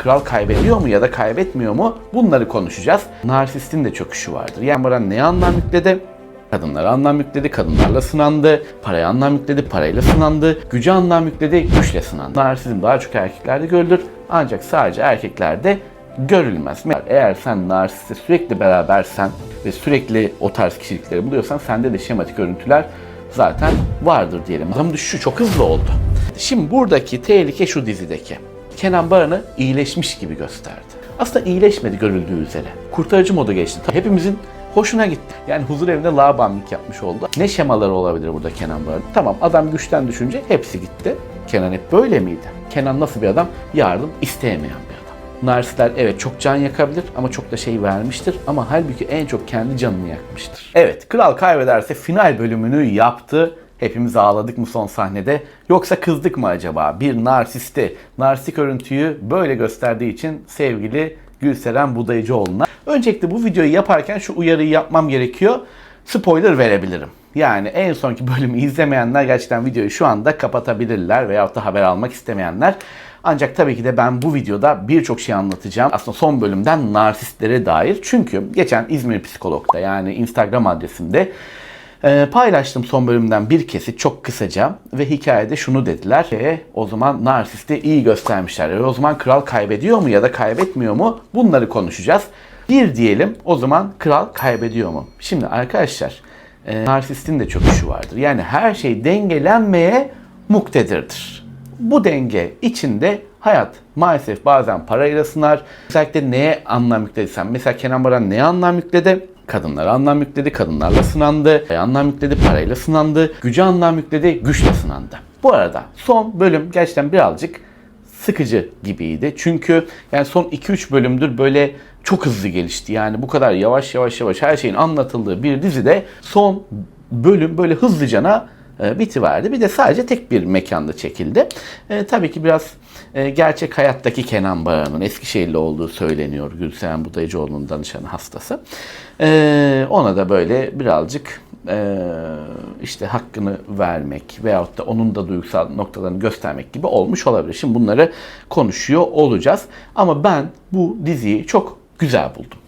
Kral kaybediyor mu ya da kaybetmiyor mu? Bunları konuşacağız. Narsistin de çok işi vardır. Yani bana ne anlam yükledi? Kadınlara anlam yükledi, kadınlarla sınandı. Paraya anlam yükledi, parayla sınandı. Güce anlam yükledi, güçle sınandı. Narsizm daha çok erkeklerde görülür. Ancak sadece erkeklerde görülmez. Eğer sen narsistle sürekli berabersen ve sürekli o tarz kişilikleri buluyorsan sende de şematik örüntüler zaten vardır diyelim. Adam düşüşü çok hızlı oldu. Şimdi buradaki tehlike şu dizideki. Kenan Baran'ı iyileşmiş gibi gösterdi. Aslında iyileşmedi görüldüğü üzere. Kurtarıcı modu geçti. Hepimizin hoşuna gitti. Yani huzur evinde lağbanlık yapmış oldu. Ne şemaları olabilir burada Kenan Baran? Tamam adam güçten düşünce hepsi gitti. Kenan hep böyle miydi? Kenan nasıl bir adam? Yardım isteyemeyen bir adam. Narsistler evet çok can yakabilir ama çok da şey vermiştir ama halbuki en çok kendi canını yakmıştır. Evet Kral kaybederse final bölümünü yaptı. Hepimiz ağladık mı son sahnede? Yoksa kızdık mı acaba? Bir narsisti, narsistik örüntüyü böyle gösterdiği için sevgili Gülseren Budayıcıoğlu'na. Öncelikle bu videoyu yaparken şu uyarıyı yapmam gerekiyor. Spoiler verebilirim. Yani en sonki bölümü izlemeyenler gerçekten videoyu şu anda kapatabilirler veyahut da haber almak istemeyenler. Ancak tabii ki de ben bu videoda birçok şey anlatacağım. Aslında son bölümden narsistlere dair. Çünkü geçen İzmir Psikolog'da yani Instagram adresimde ee, paylaştım son bölümden bir kesit çok kısaca ve hikayede şunu dediler. E, o zaman narsisti iyi göstermişler. E, o zaman kral kaybediyor mu ya da kaybetmiyor mu? Bunları konuşacağız. Bir diyelim o zaman kral kaybediyor mu? Şimdi arkadaşlar e, narsistin de çok işi vardır. Yani her şey dengelenmeye muktedirdir. Bu denge içinde hayat maalesef bazen parayla sınar. Özellikle neye anlam yüklediysen. Mesela Kenan Baran neye anlam yükledi? Kadınlara anlam yükledi, kadınlarla sınandı. Paraya anlam yükledi, parayla sınandı. Güce anlam yükledi, güçle sınandı. Bu arada son bölüm gerçekten birazcık sıkıcı gibiydi. Çünkü yani son 2-3 bölümdür böyle çok hızlı gelişti. Yani bu kadar yavaş yavaş yavaş her şeyin anlatıldığı bir dizide son bölüm böyle hızlıcana e, bitiverdi. Bir de sadece tek bir mekanda çekildi. E, tabii ki biraz e, gerçek hayattaki Kenan Baran'ın Eskişehirli olduğu söyleniyor. Gülseren Budayıcıoğlu'nun danışanı hastası. E, ona da böyle birazcık e, işte hakkını vermek veyahut da onun da duygusal noktalarını göstermek gibi olmuş olabilir. Şimdi bunları konuşuyor olacağız. Ama ben bu diziyi çok güzel buldum.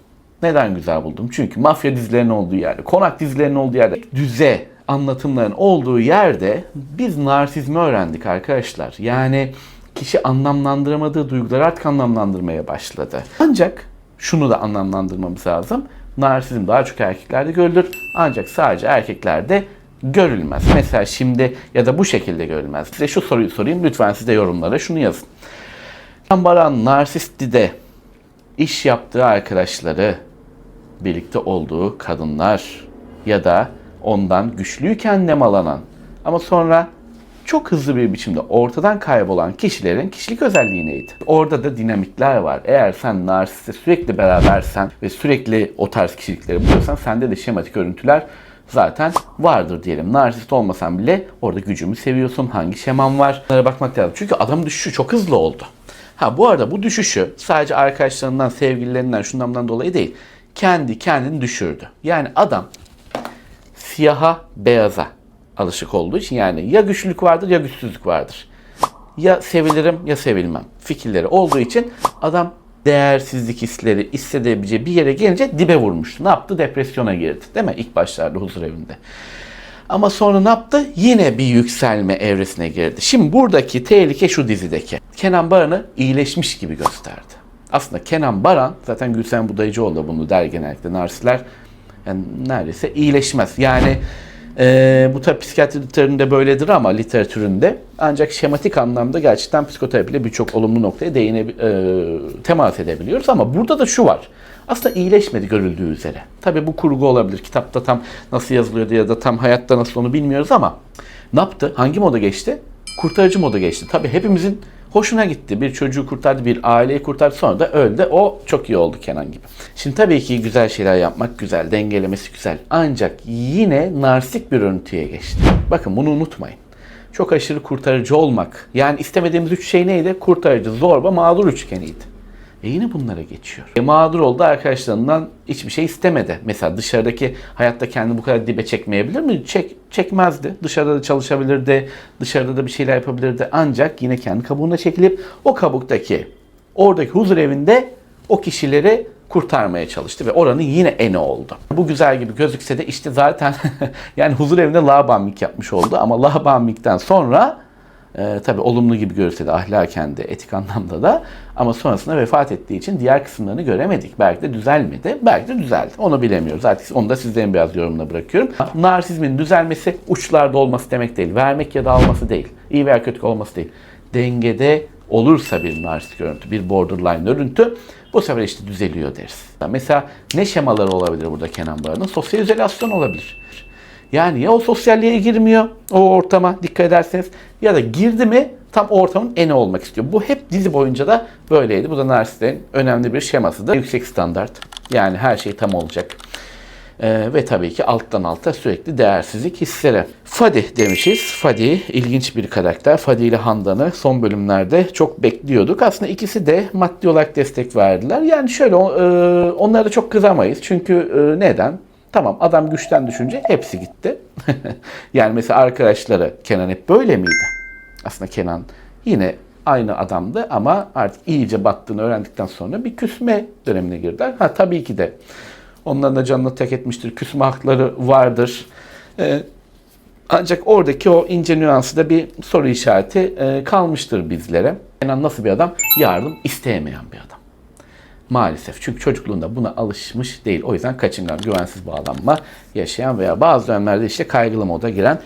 Neden güzel buldum? Çünkü mafya dizilerinin olduğu yerde, konak dizilerinin olduğu yerde, düze anlatımların olduğu yerde biz narsizmi öğrendik arkadaşlar. Yani kişi anlamlandıramadığı duyguları artık anlamlandırmaya başladı. Ancak şunu da anlamlandırmamız lazım. Narsizm daha çok erkeklerde görülür. Ancak sadece erkeklerde görülmez. Mesela şimdi ya da bu şekilde görülmez. Size şu soruyu sorayım. Lütfen siz de yorumlara şunu yazın. Baran narsistti de iş yaptığı arkadaşları, birlikte olduğu kadınlar ya da ondan güçlüyken nemalanan ama sonra çok hızlı bir biçimde ortadan kaybolan kişilerin kişilik özelliği neydi? Orada da dinamikler var. Eğer sen narsiste sürekli berabersen ve sürekli o tarz kişilikleri buluyorsan sende de şematik örüntüler zaten vardır diyelim. Narsist olmasan bile orada gücümü seviyorsun. Hangi şeman var? Bunlara bakmak lazım. Çünkü adam düşüşü çok hızlı oldu. Ha bu arada bu düşüşü sadece arkadaşlarından, sevgililerinden, şundan dolayı değil. Kendi kendini düşürdü. Yani adam siyaha beyaza alışık olduğu için yani ya güçlülük vardır ya güçsüzlük vardır. Ya sevilirim ya sevilmem fikirleri olduğu için adam değersizlik hisleri hissedebileceği bir yere gelince dibe vurmuştu. Ne yaptı? Depresyona girdi. Değil mi? İlk başlarda huzur evinde. Ama sonra ne yaptı? Yine bir yükselme evresine girdi. Şimdi buradaki tehlike şu dizideki. Kenan Baran'ı iyileşmiş gibi gösterdi. Aslında Kenan Baran, zaten Gülsen Budayıcıoğlu da bunu der genellikle narsistler yani neredeyse iyileşmez. Yani e, bu tabi psikiyatri literatüründe böyledir ama literatüründe ancak şematik anlamda gerçekten psikoterapiyle birçok olumlu noktaya değine, e, temas edebiliyoruz ama burada da şu var. Aslında iyileşmedi görüldüğü üzere. Tabi bu kurgu olabilir. Kitapta tam nasıl yazılıyordu ya da tam hayatta nasıl onu bilmiyoruz ama ne yaptı? Hangi moda geçti? Kurtarıcı moda geçti. Tabi hepimizin hoşuna gitti. Bir çocuğu kurtardı, bir aileyi kurtardı sonra da öldü. O çok iyi oldu Kenan gibi. Şimdi tabii ki güzel şeyler yapmak güzel, dengelemesi güzel. Ancak yine narsik bir örüntüye geçti. Bakın bunu unutmayın. Çok aşırı kurtarıcı olmak. Yani istemediğimiz üç şey neydi? Kurtarıcı, zorba, mağdur üçgeniydi. E yine bunlara geçiyor. E mağdur oldu arkadaşlarından hiçbir şey istemedi. Mesela dışarıdaki hayatta kendini bu kadar dibe çekmeyebilir mi? Çek, çekmezdi. Dışarıda da çalışabilirdi. Dışarıda da bir şeyler yapabilirdi. Ancak yine kendi kabuğuna çekilip o kabuktaki oradaki huzur evinde o kişileri kurtarmaya çalıştı ve oranın yine eni oldu. Bu güzel gibi gözükse de işte zaten yani huzur evinde Labanmik yapmış oldu ama Labanmik'ten sonra e, tabii olumlu gibi görülse de ahlaken de etik anlamda da ama sonrasında vefat ettiği için diğer kısımlarını göremedik. Belki de düzelmedi, belki de düzeldi. Onu bilemiyoruz. Artık onu da sizlerin biraz yorumuna bırakıyorum. Narsizmin düzelmesi uçlarda olması demek değil. Vermek ya da alması değil. İyi veya kötü olması değil. Dengede olursa bir narsist görüntü, bir borderline örüntü bu sefer işte düzeliyor deriz. Mesela ne şemaları olabilir burada Kenan Baran'ın? Sosyal izolasyon olabilir. Yani ya o sosyalliğe girmiyor o ortama dikkat ederseniz ya da girdi mi tam ortamın eni olmak istiyor. Bu hep dizi boyunca da böyleydi. Bu da narsistlerin önemli bir şemasıdır. Yüksek standart yani her şey tam olacak. Ee, ve tabii ki alttan alta sürekli değersizlik hisleri. Fadi demişiz. Fadi ilginç bir karakter. Fadi ile Handan'ı son bölümlerde çok bekliyorduk. Aslında ikisi de maddi olarak destek verdiler. Yani şöyle e, onlara çok kızamayız. Çünkü e, neden? Tamam adam güçten düşünce hepsi gitti. yani mesela arkadaşları Kenan hep böyle miydi? Aslında Kenan yine aynı adamdı ama artık iyice battığını öğrendikten sonra bir küsme dönemine girdiler. Ha tabii ki de onların da canını tek etmiştir. Küsme hakları vardır. Ee, ancak oradaki o ince nüansı da bir soru işareti e, kalmıştır bizlere. Kenan nasıl bir adam? Yardım isteyemeyen bir adam. Maalesef. Çünkü çocukluğunda buna alışmış değil. O yüzden kaçıngan, güvensiz bağlanma yaşayan veya bazı dönemlerde işte kaygılı moda giren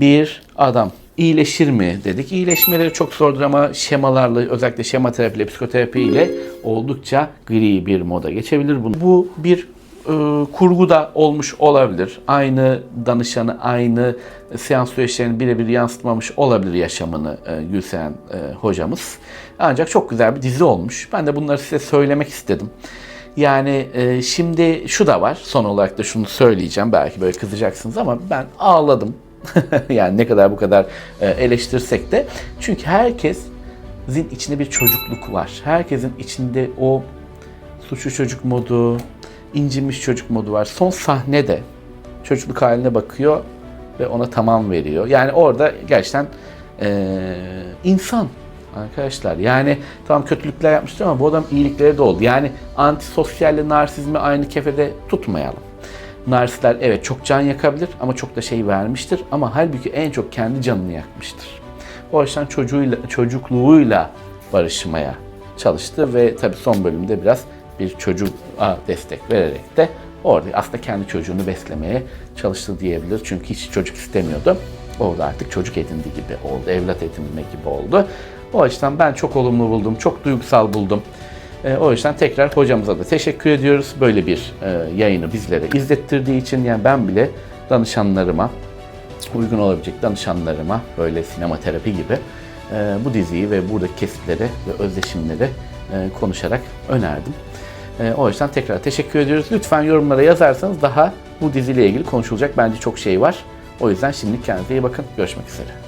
bir adam. İyileşir mi dedik. İyileşmeleri çok zordur ama şemalarla özellikle şema terapiyle, psikoterapi ile oldukça gri bir moda geçebilir. Bu, bu bir e, kurgu olmuş olabilir. Aynı danışanı, aynı seans süreçlerini birebir yansıtmamış olabilir yaşamını e, Gülseren e, hocamız. Ancak çok güzel bir dizi olmuş. Ben de bunları size söylemek istedim. Yani e, şimdi şu da var. Son olarak da şunu söyleyeceğim. Belki böyle kızacaksınız ama ben ağladım. yani ne kadar bu kadar e, eleştirsek de. Çünkü herkesin içinde bir çocukluk var. Herkesin içinde o suçlu çocuk modu, incinmiş çocuk modu var. Son sahnede çocukluk haline bakıyor ve ona tamam veriyor. Yani orada gerçekten eee, insan arkadaşlar. Yani tamam kötülükler yapmıştır ama bu adam iyilikleri de oldu. Yani antisosyalle narsizmi aynı kefede tutmayalım. Narsistler evet çok can yakabilir ama çok da şey vermiştir. Ama halbuki en çok kendi canını yakmıştır. O açıdan çocuğuyla, çocukluğuyla barışmaya çalıştı ve tabii son bölümde biraz bir çocuğa destek vererek de orada aslında kendi çocuğunu beslemeye çalıştı diyebilir. Çünkü hiç çocuk istemiyordu. Orada artık çocuk edindi gibi oldu, evlat edinme gibi oldu. O açıdan ben çok olumlu buldum, çok duygusal buldum. E, o yüzden tekrar hocamıza da teşekkür ediyoruz. Böyle bir e, yayını bizlere izlettirdiği için yani ben bile danışanlarıma, uygun olabilecek danışanlarıma böyle sinema terapi gibi bu diziyi ve buradaki kesitleri ve özdeşimleri e, konuşarak önerdim. E, o yüzden tekrar teşekkür ediyoruz. Lütfen yorumlara yazarsanız daha bu diziyle ilgili konuşulacak bence çok şey var. O yüzden şimdi kendinize iyi bakın. Görüşmek üzere.